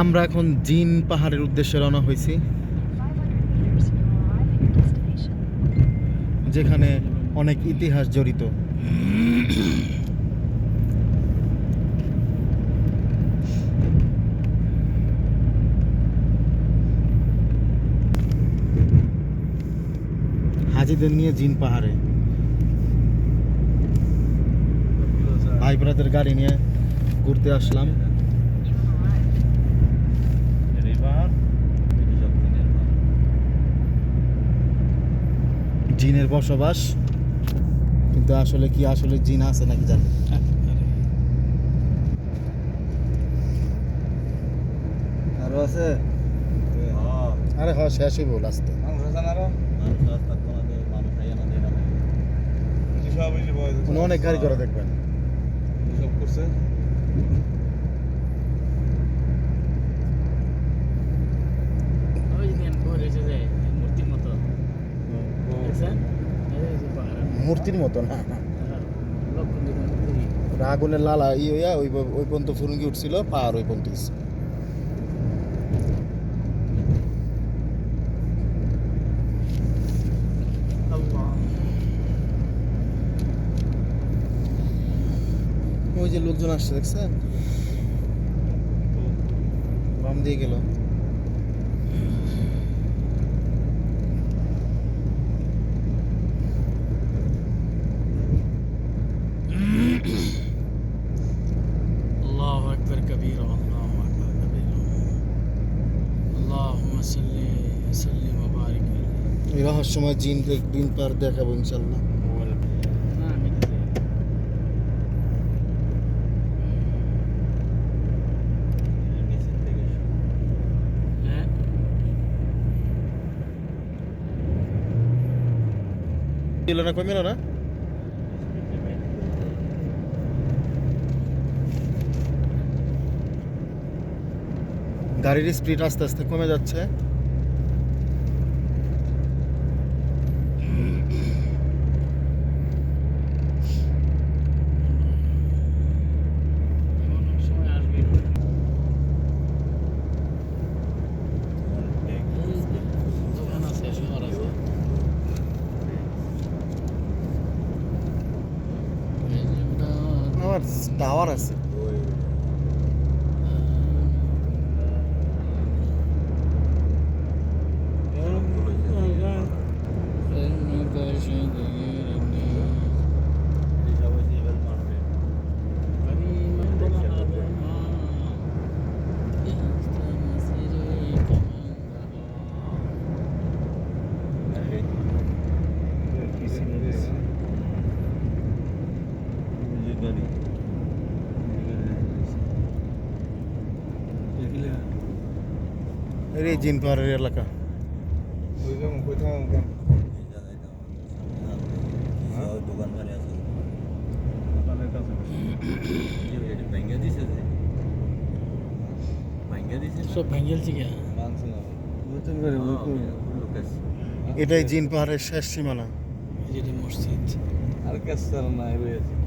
আমরা এখন জিন পাহাড়ের উদ্দেশ্যে রওনা হয়েছি। 500 meters, you are arriving at destination. যেখানে অনেক ইতিহাস জড়িত। হাজিদের নিয়ে জিন পাহাড়ে। ভাই ব্রাদের গাড়ি নিয়ে ঘুরতে আসলাম। জিনের বসবাস কিন্তু আসলে কি আসলে জিন আছে নাকি জানি আরও আছে? আরে হ শেষই বল আসতে। উনি অনেক গাড়ি করে দেখবেন। ওই যে দেন ঘর এসে যায় মূর্তির মতো দেখছেন এই যে পাহাড় মূর্তির মতো না। আগুনের লালা ই হইয়া ওই ওই পর্যন্ত ফুরুঙ্গি উঠছিল পাহাড় ওই পর্যন্ত ওই যে লোকজন আসছে, দেখছেন? বাম দিয়ে গেল। এই সময় জিন দিন পার দেখাবো ইনশাল্লাহ। ছিল না কমিল না? গাড়ির স্পিড আস্তে আস্তে কমে যাচ্ছে এমন এক সময় আসবে দোকান আছে শহর আছে এই যে ওটা আমার টাওয়ার আছে। এই জিন পাহাড়ের এলাকা। এটাই জিন পাহাড়ের শেষ সীমানা। মসজিদ। আর কাস্তার নাই রয়েছে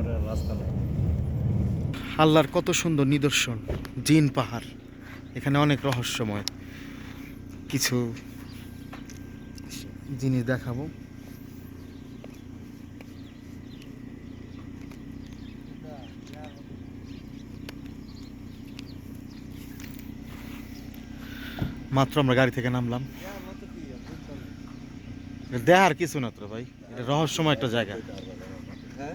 রাস্তা নাই আল্লাহর কত সুন্দর নিদর্শন জিন পাহাড়। এখানে অনেক রহস্যময় কিছু জিনিস দেখাবো। মাত্র আমরা গাড়ি থেকে নামলাম। দেখার কিছু না তো ভাই এটা রহস্যময় একটা জায়গা। হ্যাঁ?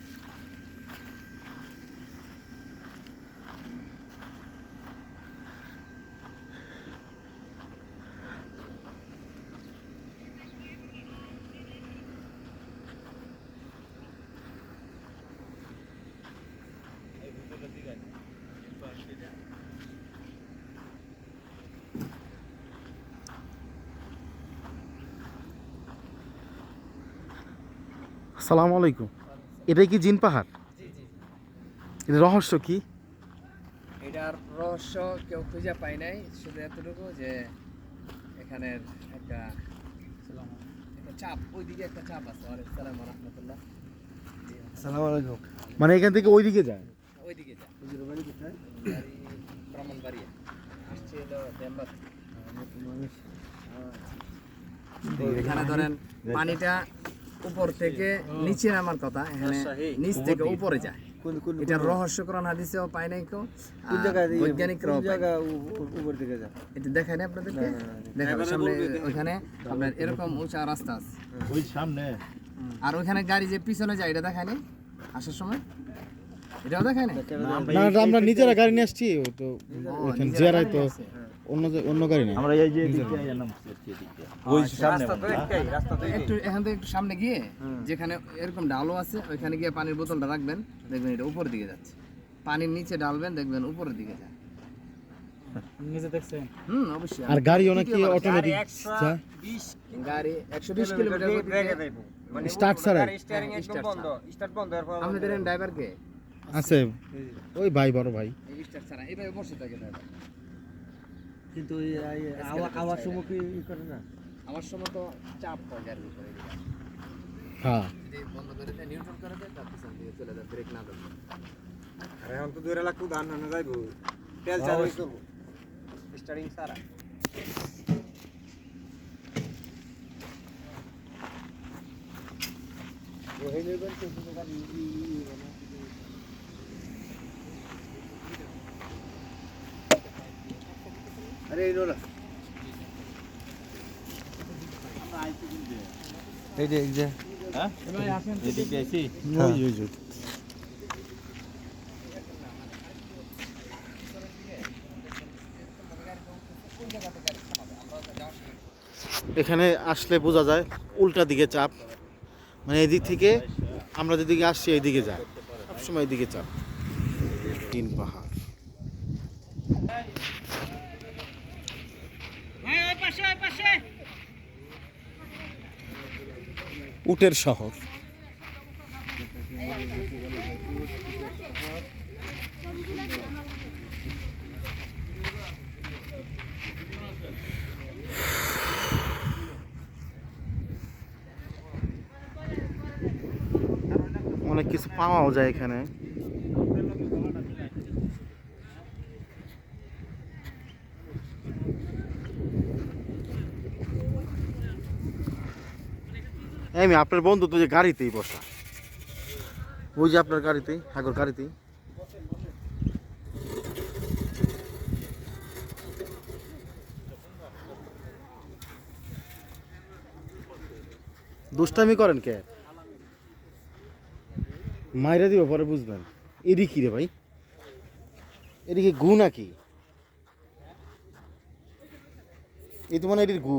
আসসালামু আলাইকুম। এটাই কি জিন পাহাড়? এটা রহস্য কি? এটার রহস্য কেউ খুঁজে পায় নাই শুধু এতটুকু যে এখানের একটা চাপ ওইদিকে একটা চাপ আছে। ওয়ালাইকুম রহমতুল্লাহ আসসালামু আলাইকুম। মানে এখান থেকে ওইদিকে যায়? ওইদিকে যা ব্রাহ্মণবাড়িয়া। আসছে হলো এখানে ধরেন পানিটা উপর থেকে নিচে নামার কথা এখানে নিচ থেকে উপরে যায়। এটার রহস্যকরণ হাদিসেও পায় নাই কেউ। উপর দিকে এটা দেখায় না আপনাদেরকে দেখাবো সামনে ওইখানে আপনার এরকম উঁচা রাস্তা আছে। ওই সামনে। আর ওইখানে গাড়ি যে পিছনে যায় এটা দেখায় না আসার সময়? এটাও দেখায় না না আমরা নিজেরা গাড়ি নিয়ে আসছি তো নিজেরা তো। অন্য অন্য গাড়ি নেই? আমরা এই যে ওই সামনে একটু এখান থেকে একটু সামনে গিয়ে যেখানে এরকম ডালও আছে ওইখানে গিয়ে পানির বোতলটা রাখবেন দেখবেন এটা উপরের দিকে যাচ্ছে। পানির নিচে ডালবেন দেখবেন উপরের দিকে যায়। নিজে দেখছেন? হুম অবশ্যই। আর গাড়ি অনেক অটোমেটিক গাড়ি একশো বিশ কিলোমিটার স্টার্ট ছাড়াই। আপনি ড্রাইভার কে? আছে। ওই ভাই বড় ভাই। এই স্টার্ট ছাড়া এইভাবে বসে থাকে ড্রাইভার কিন্তু এই আওয়াজ সময় কি ই করে না আমার সময় তো চাপ হয় গাড়ির উপরে হ্যাঁ যদি বন্ধ করে দেয় নিউট্রাল করে দেয় তার পিছন দিকে চলে যায় ব্রেক না ধরলে এখন তো দুই লাখ ধান আনা যাইব তেল চালু করব স্টার্টিং সারা আরে এই নোরা এই যে এই যে। হ্যাঁ? এদিকে আছি ওই ওই এখানে আসলে বোঝা যায় উল্টা দিকে চাপ। মানে এদিক থেকে আমরা যেদিকে আসছি এইদিকে যায়। সবসময় এদিকে চাপ। তিন পাহাড়। উটের শহর। অনেক কিছু পাওয়াও যায় এখানে। এমি আপনার বন্ধু তো যে গাড়িতেই বসা। ওই যে আপনার গাড়িতেই, আগর গাড়িতেই। দুষ্টামি করেন কে? মাইরা দিব, পরে বুঝবেন। এডি কি রে ভাই। এদিকে গু নাকি? এই তো মানে এটির গু।